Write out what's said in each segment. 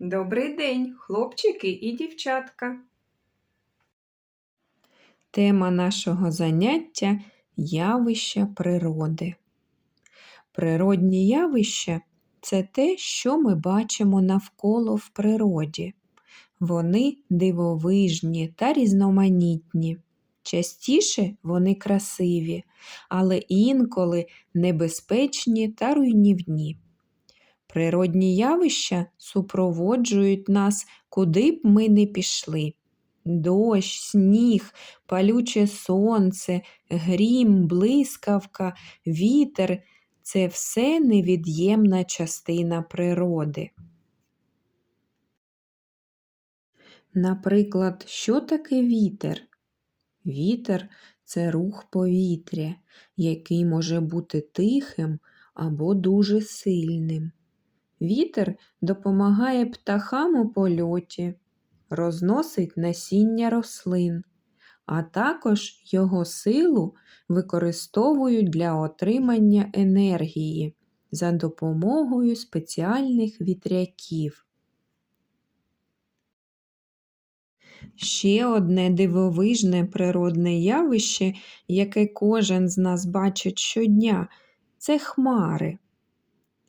Добрий день, хлопчики і дівчатка. Тема нашого заняття явища природи. Природні явища це те, що ми бачимо навколо в природі. Вони дивовижні та різноманітні. Частіше вони красиві, але інколи небезпечні та руйнівні. Природні явища супроводжують нас, куди б ми не пішли. Дощ, сніг, палюче сонце, грім, блискавка, вітер це все невід'ємна частина природи. Наприклад, що таке вітер? Вітер це рух повітря, який може бути тихим або дуже сильним. Вітер допомагає птахам у польоті, розносить насіння рослин, а також його силу використовують для отримання енергії за допомогою спеціальних вітряків. Ще одне дивовижне природне явище, яке кожен з нас бачить щодня, це хмари.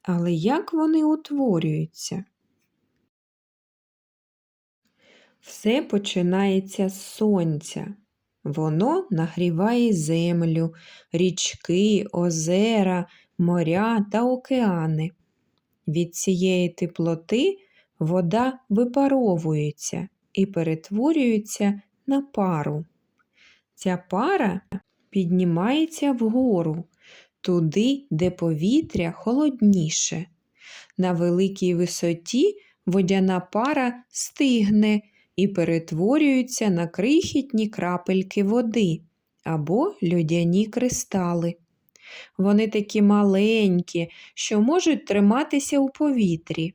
Але як вони утворюються? Все починається з сонця. Воно нагріває землю, річки, озера, моря та океани. Від цієї теплоти вода випаровується і перетворюється на пару. Ця пара піднімається вгору, туди, де повітря холодніше. На великій висоті водяна пара стигне і перетворюється на крихітні крапельки води або льодяні кристали. Вони такі маленькі, що можуть триматися у повітрі.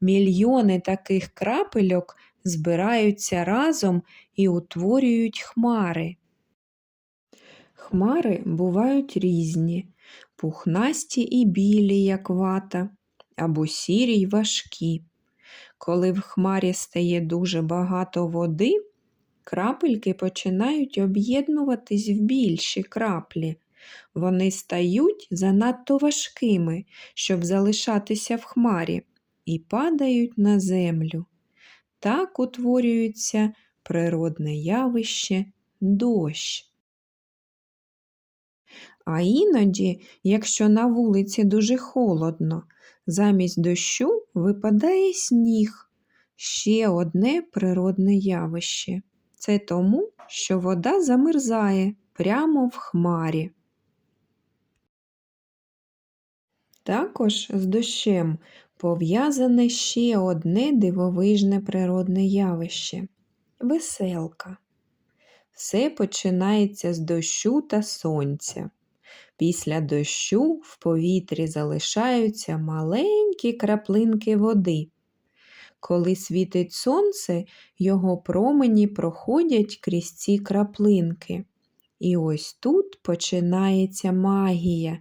Мільйони таких крапельок збираються разом і утворюють хмари. Хмари бувають різні, пухнасті і білі, як вата, або сірі й важкі. Коли в хмарі стає дуже багато води, крапельки починають об'єднуватись в більші краплі. Вони стають занадто важкими, щоб залишатися в хмарі, і падають на землю. Так утворюється природне явище дощ. А іноді, якщо на вулиці дуже холодно, замість дощу випадає сніг ще одне природне явище. Це тому, що вода замерзає прямо в хмарі. Також з дощем пов'язане ще одне дивовижне природне явище веселка. Все починається з дощу та сонця. Після дощу в повітрі залишаються маленькі краплинки води. Коли світить сонце, його промені проходять крізь ці краплинки. І ось тут починається магія.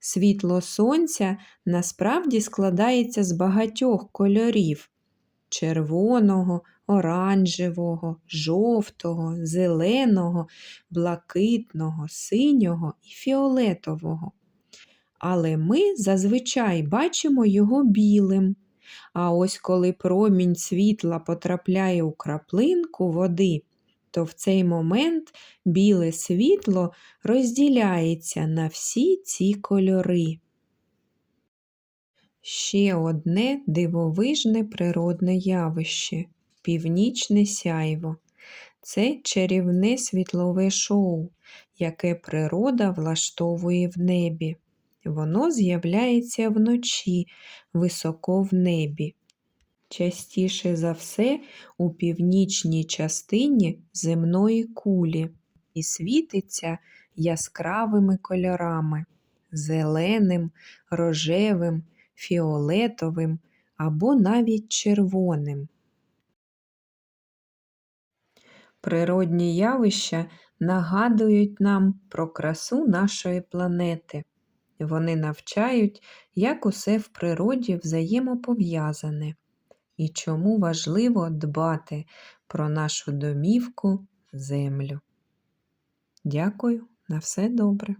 Світло сонця насправді складається з багатьох кольорів червоного, оранжевого, жовтого, зеленого, блакитного, синього і фіолетового. Але ми зазвичай бачимо його білим. А ось коли промінь світла потрапляє у краплинку води, то в цей момент біле світло розділяється на всі ці кольори. Ще одне дивовижне природне явище північне сяйво. Це чарівне світлове шоу, яке природа влаштовує в небі. Воно з'являється вночі високо в небі. Частіше за все у північній частині земної кулі і світиться яскравими кольорами зеленим, рожевим, фіолетовим або навіть червоним. Природні явища нагадують нам про красу нашої планети. Вони навчають, як усе в природі взаємопов'язане. і чому важливо дбати про нашу домівку землю. Дякую, на все добре.